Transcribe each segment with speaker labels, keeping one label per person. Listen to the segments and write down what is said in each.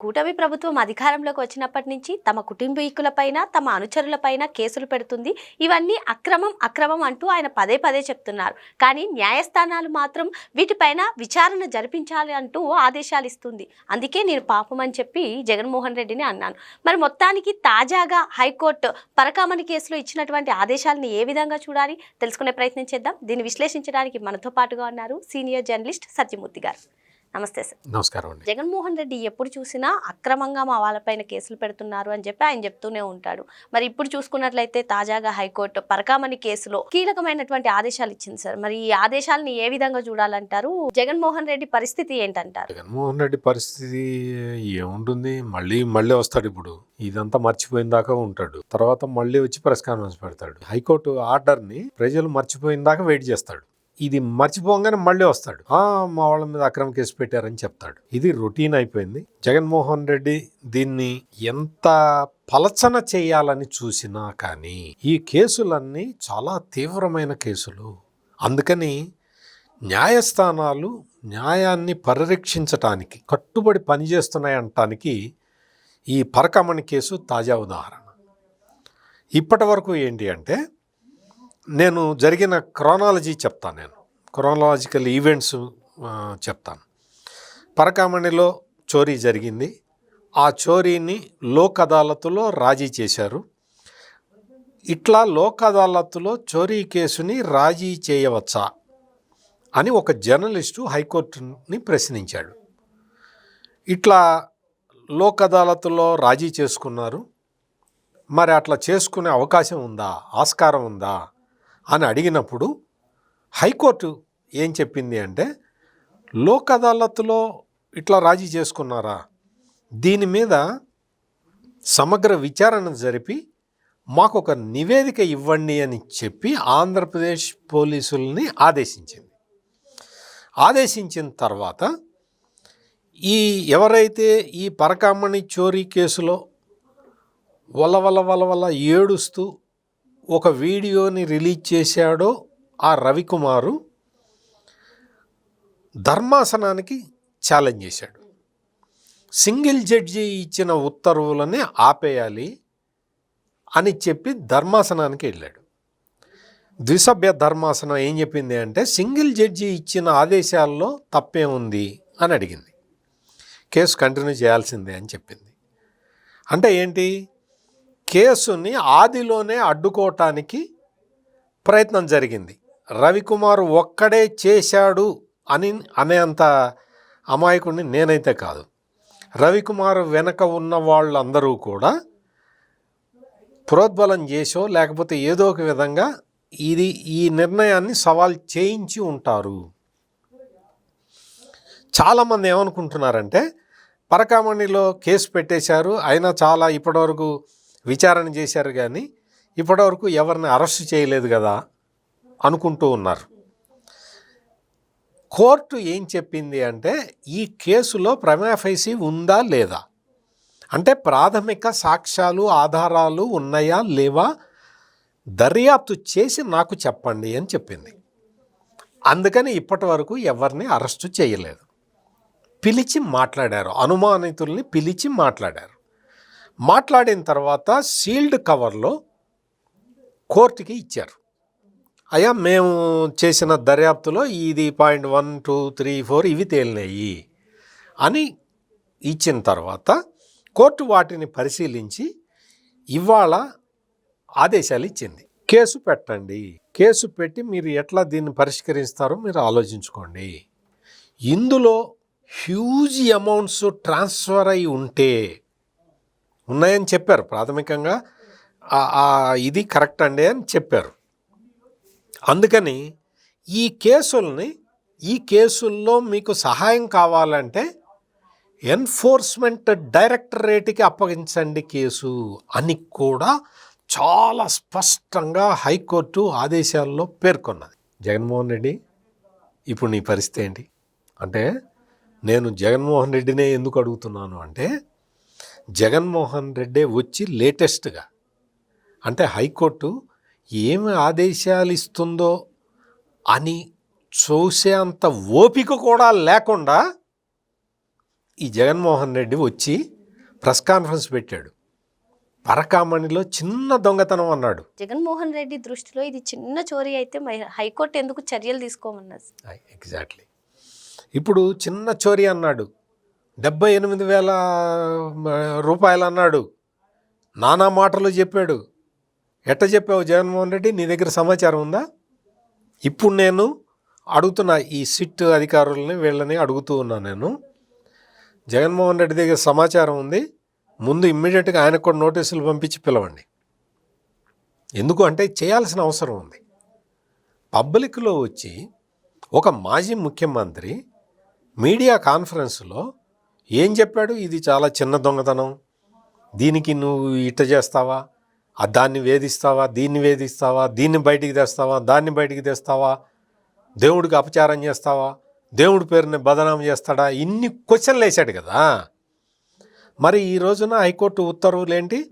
Speaker 1: కూటమి ప్రభుత్వం అధికారంలోకి వచ్చినప్పటి నుంచి తమ కుటుంబీకులపైన తమ అనుచరులపైన కేసులు పెడుతుంది. ఇవన్నీ అక్రమం అక్రమం అంటూ ఆయన పదే పదే చెప్తున్నారు. కానీ న్యాయస్థానాలు మాత్రం వీటిపైన విచారణ జరిపించాలి అంటూ ఆదేశాలు ఇస్తుంది. అందుకే నేను పాపం అని చెప్పి జగన్మోహన్ రెడ్డిని అన్నాను. మరి మొత్తానికి తాజాగా హైకోర్టు పరకామణి కేసులో ఇచ్చినటువంటి ఆదేశాలను ఏ విధంగా చూడాలి? తెలుసుకునే ప్రయత్నం చేద్దాం. దీన్ని విశ్లేషించడానికి మనతో పాటుగా ఉన్నారు సీనియర్ జర్నలిస్ట్ సత్యమూర్తి గారు. నమస్తే సార్.
Speaker 2: నమస్కారం అండి.
Speaker 1: జగన్మోహన్ రెడ్డి ఎప్పుడు చూసినా అక్రమంగా మా వాళ్ళపైన కేసులు పెడుతున్నారు అని చెప్పి ఆయన చెప్తూనే ఉంటాడు. మరి ఇప్పుడు చూసుకున్నట్లయితే తాజాగా హైకోర్టు పరకామణి కేసులో కీలకమైనటువంటి ఆదేశాలు ఇచ్చింది సార్. మరి ఈ ఆదేశాలను ఏ విధంగా చూడాలంటారు? జగన్మోహన్ రెడ్డి పరిస్థితి ఏంటంటారు?
Speaker 2: జగన్మోహన్ రెడ్డి పరిస్థితి ఏముంటుంది? మళ్ళీ మళ్ళీ వస్తాడు ఇప్పుడు. ఇదంతా మర్చిపోయిన దాకా ఉంటాడు. తర్వాత మళ్ళీ వచ్చి ప్రెస్ కాన్ఫరెన్స్ పెడతాడు. హైకోర్టు ఆర్డర్ని ప్రజలు మర్చిపోయిన దాకా వెయిట్ చేస్తాడు. ఇది మర్చిపోగానే మళ్ళీ వస్తాడు. ఆ మా వాళ్ళ మీద అక్రమ కేసు పెట్టారని చెప్తాడు. ఇది రొటీన్ అయిపోయింది. జగన్మోహన్ రెడ్డి దీన్ని ఎంత పలచన చేయాలని చూసినా కానీ ఈ కేసులన్నీ చాలా తీవ్రమైన కేసులు. అందుకని న్యాయస్థానాలు న్యాయాన్ని పరిరక్షించటానికి కట్టుబడి పనిచేస్తున్నాయంటానికి ఈ పరకమణి కేసు తాజా ఉదాహరణ. ఇప్పటి వరకు ఏంటి అంటే నేను జరిగిన క్రానాలజీ చెప్తాను నేను. క్రానాలజికల్ ఈవెంట్స్ చెప్తాను. పరకామణిలో చోరీ జరిగింది. ఆ చోరీని లోక్ అదాలతులో రాజీ చేశారు. ఇట్లా లోక్ అదాలత్తులో చోరీ కేసుని రాజీ చేయవచ్చా అని ఒక జర్నలిస్టు హైకోర్టుని ప్రశ్నించాడు. ఇట్లా లోక్ అదాలత్లో రాజీ చేసుకున్నారు. మరి అట్లా చేసుకునే అవకాశం ఉందా? ఆస్కారం ఉందా? అని అడిగినప్పుడు హైకోర్టు ఏం చెప్పింది అంటే లోక్ అదాలత్లో ఇట్లా రాజీ చేసుకున్నారా? దీని మీద సమగ్ర విచారణ జరిపి మాకు ఒక నివేదిక ఇవ్వండి అని చెప్పి ఆంధ్రప్రదేశ్ పోలీసుల్ని ఆదేశించింది. ఆదేశించిన తర్వాత ఈ ఎవరైతే ఈ పరకామణి చోరీ కేసులో వల వల వల వల ఏడుస్తూ ఒక వీడియోని రిలీజ్ చేశాడో ఆ రవికుమారు ధర్మాసనానికి ఛాలెంజ్ చేశాడు. సింగిల్ జడ్జి ఇచ్చిన ఉత్తర్వులని ఆపేయాలి అని చెప్పి ధర్మాసనానికి వెళ్ళాడు. ద్విసభ్య ధర్మాసనం ఏం చెప్పింది అంటే సింగిల్ జడ్జి ఇచ్చిన ఆదేశాల్లో తప్పే ఉంది అని అడిగింది. కేసు కంటిన్యూ చేయాల్సిందే అని చెప్పింది. అంటే ఏంటి? కేసుని ఆదిలోనే అడ్డుకోవటానికి ప్రయత్నం జరిగింది. రవికుమార్ ఒక్కడే చేశాడు అని అనేంత అమాయకుడిని నేనైతే కాదు. రవికుమార్ వెనక ఉన్న వాళ్ళందరూ కూడా ప్రోద్బలం చేసో లేకపోతే ఏదో ఒక విధంగా ఇది ఈ నిర్ణయాన్ని సవాల్ చేయించి ఉంటారు. చాలామంది ఏమనుకుంటున్నారంటే పరకామణిలో కేసు పెట్టేశారు అయినా చాలా ఇప్పటివరకు విచారణ చేశారు కానీ ఇప్పటివరకు ఎవరిని అరెస్ట్ చేయలేదు కదా అనుకుంటూ ఉన్నారు. కోర్టు ఏం చెప్పింది అంటే ఈ కేసులో ప్రమాఫైసీ ఉందా లేదా? అంటే ప్రాథమిక సాక్ష్యాలు ఆధారాలు ఉన్నాయా లేవా? దర్యాప్తు చేసి నాకు చెప్పండి అని చెప్పింది. అందుకని ఇప్పటి వరకు ఎవరిని అరెస్టు చేయలేదు. పిలిచి మాట్లాడారు. అనుమానితుల్ని పిలిచి మాట్లాడారు. మాట్లాడిన తర్వాత సీల్డ్ కవర్లో కోర్టుకి ఇచ్చారు. అయ్యా మేము చేసిన దర్యాప్తులో ఇది point one two three four ఇవి తేలినాయి అని ఇచ్చిన తర్వాత కోర్టు వాటిని పరిశీలించి ఇవాళ ఆదేశాలు ఇచ్చింది. కేసు పెట్టండి. కేసు పెట్టి మీరు ఎట్లా దీన్ని పరిష్కరిస్తారో మీరు ఆలోచించుకోండి. ఇందులో హ్యూజ్ అమౌంట్స్ ట్రాన్స్ఫర్ అయి ఉంటే ఉన్నాయని చెప్పారు. ప్రాథమికంగా ఇది కరెక్ట్ అండి అని చెప్పారు. అందుకని ఈ కేసుల్ని ఈ కేసుల్లో మీకు సహాయం కావాలంటే ఎన్ఫోర్స్మెంట్ డైరెక్టరేట్కి అప్పగించండి కేసు అని కూడా చాలా స్పష్టంగా హైకోర్టు ఆదేశాల్లో పేర్కొన్నది. జగన్మోహన్ రెడ్డి ఇప్పుడు నీ పరిస్థితి ఏంటి? అంటే నేను జగన్మోహన్ రెడ్డినే ఎందుకు అడుగుతున్నాను అంటే జగన్మోహన్ రెడ్డే వచ్చి లేటెస్ట్గా. అంటే హైకోర్టు ఏమి ఆదేశాలు ఇస్తుందో అని చూసే అంత ఓపిక కూడా లేకుండా ఈ జగన్మోహన్ రెడ్డి వచ్చి ప్రెస్ కాన్ఫరెన్స్ పెట్టాడు. పరకామణిలో చిన్న దొంగతనం అన్నాడు.
Speaker 1: జగన్మోహన్ రెడ్డి దృష్టిలో ఇది చిన్న చోరీ అయితే హైకోర్టు ఎందుకు చర్యలు తీసుకోమన్నది
Speaker 2: ఎగ్జాక్ట్లీ. ఇప్పుడు చిన్న చోరీ అన్నాడు. డెబ్బై ఎనిమిది వేల రూపాయలు అన్నాడు నానా మాటలు చెప్పాడు. ఎట్ట చెప్పావు జగన్మోహన్ రెడ్డి? నీ దగ్గర సమాచారం ఉందా? ఇప్పుడు నేను అడుగుతున్నా ఈ సిట్ అధికారులని వీళ్ళని అడుగుతూ ఉన్నా నేను. జగన్మోహన్ రెడ్డి దగ్గర సమాచారం ఉంది. ముందు ఇమ్మీడియట్గా ఆయనకు కూడా నోటీసులు పంపించి పిలవండి. ఎందుకు అంటే చేయాల్సిన అవసరం ఉంది. పబ్లిక్లో వచ్చి ఒక మాజీ ముఖ్యమంత్రి మీడియా కాన్ఫరెన్స్లో ఏం చెప్పాడు? ఇది చాలా చిన్న దొంగతనం. దీనికి నువ్వు ఇట్ట చేస్తావా? ఆ దాన్ని వేధిస్తావా? దీన్ని వేధిస్తావా? దీన్ని బయటికి తెస్తావా? దాన్ని బయటికి తెస్తావా? దేవుడికి అపచారం చేస్తావా? దేవుడి పేరుని బదనాం చేస్తాడా? ఇన్ని క్వశ్చన్లు వేశాడు కదా. మరి ఈ రోజున హైకోర్టు ఉత్తర్వులు ఏంటి?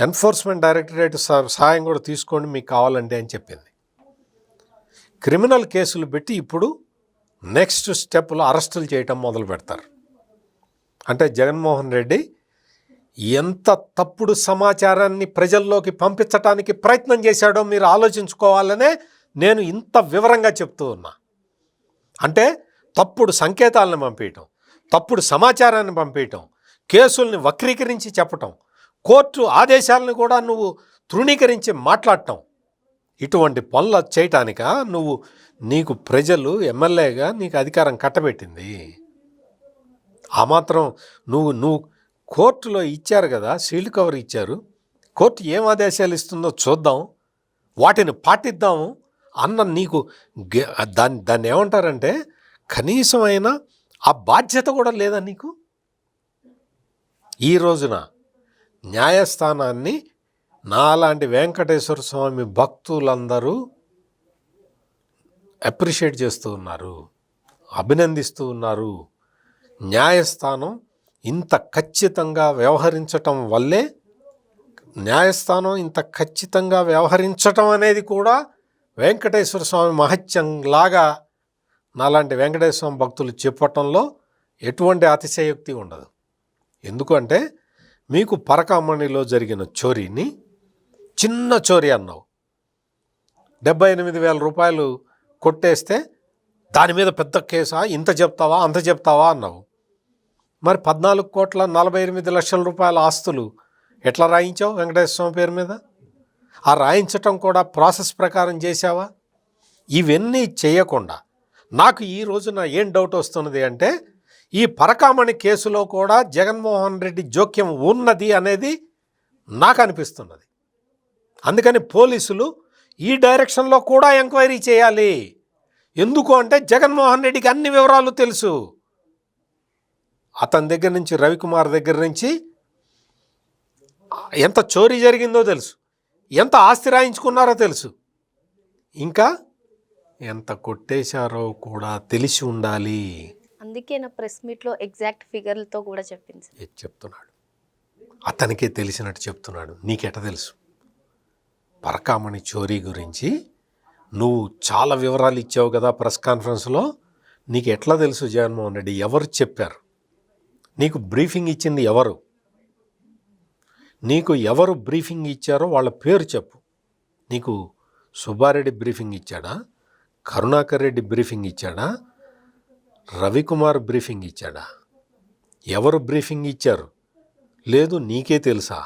Speaker 2: ఎన్ఫోర్స్మెంట్ డైరెక్టరేట్ సహాయం కూడా తీసుకోండి మీకు కావాలంటే అని చెప్పింది. క్రిమినల్ కేసులు పెట్టి ఇప్పుడు నెక్స్ట్ స్టెప్లో అరెస్టులు చేయటం మొదలు పెడతారు అంటే జగన్మోహన్ రెడ్డి ఎంత తప్పుడు సమాచారాన్ని ప్రజల్లోకి పంపించడానికి ప్రయత్నం చేశాడో మీరు ఆలోచించుకోవాలనే నేను ఇంత వివరంగా చెప్తూ ఉన్నా. అంటే తప్పుడు సంకేతాలను పంపించటం తప్పుడు సమాచారాన్ని పంపించటం కేసుల్ని వక్రీకరించి చెప్పటం కోర్టు ఆదేశాలను కూడా నువ్వు తృణీకరించి మాట్లాడటం ఇటువంటి పనులు చేయటానిక నువ్వు నీకు ప్రజలు ఎమ్మెల్యేగా నీకు అధికారం కట్టబెట్టింది? ఆ మాత్రం నువ్వు నువ్వు కోర్టులో ఇచ్చారు కదా సీల్డ్ కవర్ ఇచ్చారు. కోర్టు ఏం ఆదేశాలు ఇస్తుందో చూద్దాం. వాటిని పాటిద్దాము అన్న నీకు దాన్ని దాన్ని ఏమంటారంటే కనీసమైన ఆ బాధ్యత కూడా లేదా నీకు? ఈ రోజున న్యాయస్థానాన్ని నాలాంటి వెంకటేశ్వర స్వామి భక్తులందరూ అప్రిషియేట్ చేస్తూ ఉన్నారు. అభినందిస్తూ ఉన్నారు. న్యాయస్థానం ఇంత ఖచ్చితంగా వ్యవహరించటం వల్లే న్యాయస్థానం ఇంత ఖచ్చితంగా వ్యవహరించటం అనేది కూడా వెంకటేశ్వర స్వామి మహత్యంలాగా నాలాంటి వెంకటేశ్వర స్వామి భక్తులు చెప్పటంలో ఎటువంటి అతిశయోక్తి ఉండదు. ఎందుకంటే మీకు పరకామణిలో జరిగిన చోరీని చిన్న చోరీ అన్నావు. డెబ్బై ఎనిమిది వేల రూపాయలు కొట్టేస్తే దాని మీద పెద్ద కేసా? ఇంత చెప్తావా? అంత చెప్తావా? అన్నావు. మరి పద్నాలుగు కోట్ల నలభై ఎనిమిది లక్షల రూపాయల ఆస్తులు ఎట్లా రాయించావు వెంకటేశ్వర స్వామి పేరు మీద? ఆ రాయించటం కూడా ప్రాసెస్ ప్రకారం చేశావా? ఇవన్నీ చేయకుండా నాకు ఈ రోజున ఏం డౌట్ వస్తున్నది అంటే ఈ పరకామణి కేసులో కూడా జగన్మోహన్ రెడ్డి జోక్యం ఉన్నది అనేది నాకు అనిపిస్తున్నది. అందుకని పోలీసులు ఈ డైరెక్షన్లో కూడా ఎంక్వైరీ చేయాలి. ఎందుకు అంటే జగన్మోహన్ రెడ్డికి అన్ని వివరాలు తెలుసు. అతని దగ్గర నుంచి రవికుమార్ దగ్గర నుంచి ఎంత చోరీ జరిగిందో తెలుసు. ఎంత ఆస్తి రాయించుకున్నారో తెలుసు. ఇంకా ఎంత కొట్టేశారో కూడా తెలిసి ఉండాలి.
Speaker 1: అందుకే నా ప్రెస్ మీట్లో ఎగ్జాక్ట్ ఫిగర్లతో కూడా చెప్పింది.
Speaker 2: చెప్తున్నాడు? అతనికే తెలిసినట్టు చెప్తున్నాడు. నీకెట తెలుసు? పరకామణి చోరీ గురించి నువ్వు చాలా వివరాలు ఇచ్చావు కదా ప్రెస్ కాన్ఫరెన్స్లో. నీకు ఎట్లా తెలుసు జగన్మోహన్ రెడ్డి? ఎవరు చెప్పారు? నీకు బ్రీఫింగ్ ఇచ్చింది ఎవరు? నీకు ఎవరు బ్రీఫింగ్ ఇచ్చారో వాళ్ళ పేరు చెప్పు. నీకు సుబ్బారెడ్డి బ్రీఫింగ్ ఇచ్చాడా? కరుణాకర్ రెడ్డి బ్రీఫింగ్ ఇచ్చాడా? రవికుమార్ బ్రీఫింగ్ ఇచ్చాడా? ఎవరు బ్రీఫింగ్ ఇచ్చారు? లేదు నీకే తెలుసా?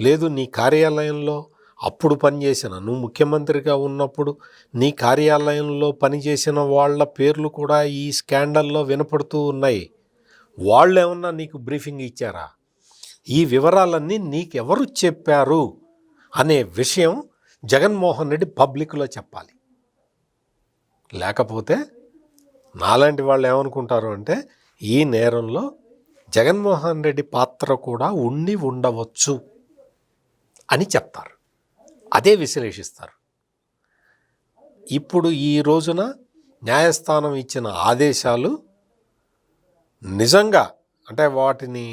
Speaker 2: లేదు నీ కార్యాలయంలో అప్పుడు పనిచేసిన నువ్వు ముఖ్యమంత్రిగా ఉన్నప్పుడు నీ కార్యాలయంలో పనిచేసిన వాళ్ళ పేర్లు కూడా ఈ స్కాండల్లో వినపడుతూ ఉన్నాయి. వాళ్ళు ఏమన్నా నీకు బ్రీఫింగ్ ఇచ్చారా? ఈ వివరాలన్నీ నీకెవరు చెప్పారు? అనే విషయం జగన్మోహన్ రెడ్డి పబ్లిక్లో చెప్పాలి. లేకపోతే నాలాంటి వాళ్ళు ఏమనుకుంటారు అంటే ఈ నేరంలో జగన్మోహన్ రెడ్డి పాత్ర కూడా ఉండి ఉండవచ్చు అని చెప్తారు. అదే విశ్లేషిస్తారు. ఇప్పుడు ఈ రోజున న్యాయస్థానం ఇచ్చిన ఆదేశాలు నిజంగా అంటే వాటిని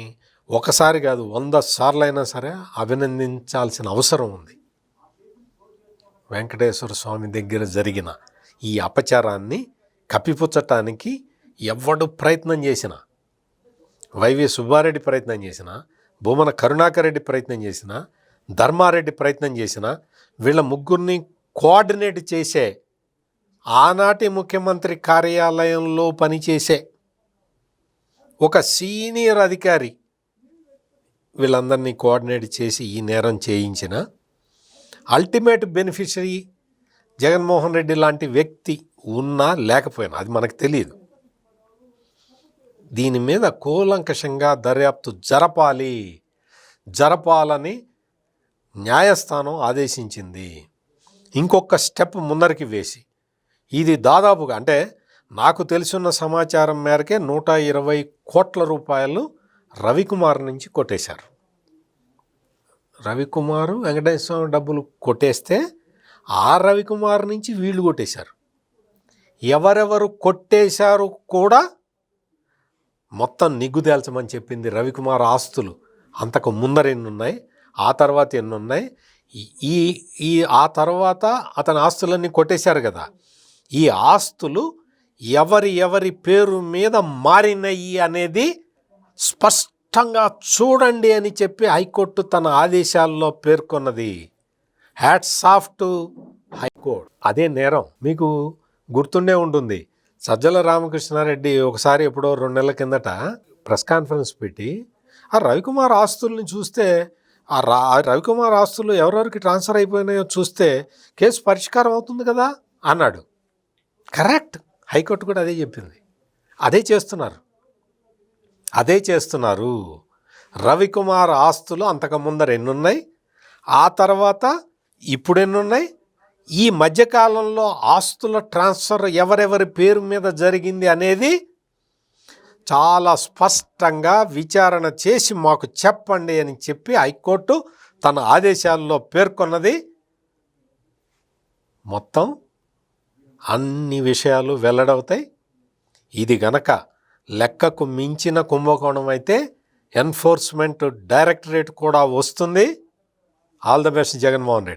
Speaker 2: ఒకసారి కాదు వంద సార్లైనా సరే అభినందించాల్సిన అవసరం ఉంది. వెంకటేశ్వర స్వామి దగ్గర జరిగిన ఈ అపచారాన్ని కప్పిపుచ్చటానికి ఎవడు ప్రయత్నం చేసినా వైవి సుబ్బారెడ్డి ప్రయత్నం చేసిన భూమన కరుణాకర్ రెడ్డి ప్రయత్నం చేసినా ధర్మారెడ్డి ప్రయత్నం చేసిన వీళ్ళ ముగ్గురిని కోఆర్డినేట్ చేసే ఆనాటి ముఖ్యమంత్రి కార్యాలయంలో పనిచేసే ఒక సీనియర్ అధికారి వీళ్ళందరినీ కోఆర్డినేట్ చేసి ఈ నేరం చేయించిన అల్టిమేట్ బెనిఫిషరీ జగన్మోహన్ రెడ్డి లాంటి వ్యక్తి ఉన్నా లేకపోయినా అది మనకు తెలియదు. దీని మీద కూలంకషంగా దర్యాప్తు జరపాలి జరపాలని న్యాయస్థానం ఆదేశించింది. ఇంకొక స్టెప్ ముందరికి వేసి. ఇది దాదాపుగా అంటే నాకు తెలుసున్న సమాచారం మేరకే నూట ఇరవై కోట్ల రూపాయలు రవికుమార్ నుంచి కొట్టేశారు. రవికుమారు వెంకటేశ్వర స్వామి డబ్బులు కొట్టేస్తే ఆ రవికుమార్ నుంచి వీళ్ళు కొట్టేశారు. ఎవరెవరు కొట్టేశారు కూడా మొత్తం నిగ్గు తేల్చమని చెప్పింది రవికుమార్ ఆస్తులు. అంతకు ముందరెన్నున్నాయి ఆ తర్వాత ఎన్ని ఉన్నాయి ఈ- ఈ ఆ తర్వాత అతని ఆస్తులన్నీ కొట్టేశారు కదా. ఈ ఆస్తులు ఎవరి ఎవరి పేరు మీద మారినయి అనేది స్పష్టంగా చూడండి అని చెప్పి హైకోర్టు తన ఆదేశాల్లో పేర్కొన్నది. Hats off to high court. అదే నేరం. మీకు గుర్తుండే ఉంటుంది. సజ్జల రామకృష్ణారెడ్డి ఒకసారి ఎప్పుడో రెండు నెలల కిందట ప్రెస్ కాన్ఫరెన్స్ పెట్టి ఆ రవికుమార్ ఆస్తుల్ని చూస్తే ఆ రా రవికుమార్ ఆస్తులు ఎవరెవరికి ట్రాన్స్ఫర్ అయిపోయినాయో చూస్తే కేసు పరిష్కారం అవుతుంది కదా అన్నాడు. కరెక్ట్. హైకోర్టు కూడా అదే చెప్పింది. అదే చేస్తున్నారు. అదే చేస్తున్నారు. రవికుమార్ ఆస్తులు అంతకు ముందర ఎన్నున్నాయి? ఆ తర్వాత ఇప్పుడు ఎన్నున్నాయి? ఈ మధ్యకాలంలో ఆస్తుల ట్రాన్స్ఫర్ ఎవరెవరి పేరు మీద జరిగింది అనేది చాలా స్పష్టంగా విచారణ చేసి మాకు చెప్పండి అని చెప్పి హైకోర్టు తన ఆదేశాల్లో పేర్కొన్నది. మొత్తం అన్ని విషయాలు వెల్లడవుతాయి. ఇది గనక లెక్కకు మించిన కుంభకోణం అయితే ఎన్ఫోర్స్మెంట్ డైరెక్టరేట్ కూడా వస్తుంది. All the best Jaganmohan Reddy.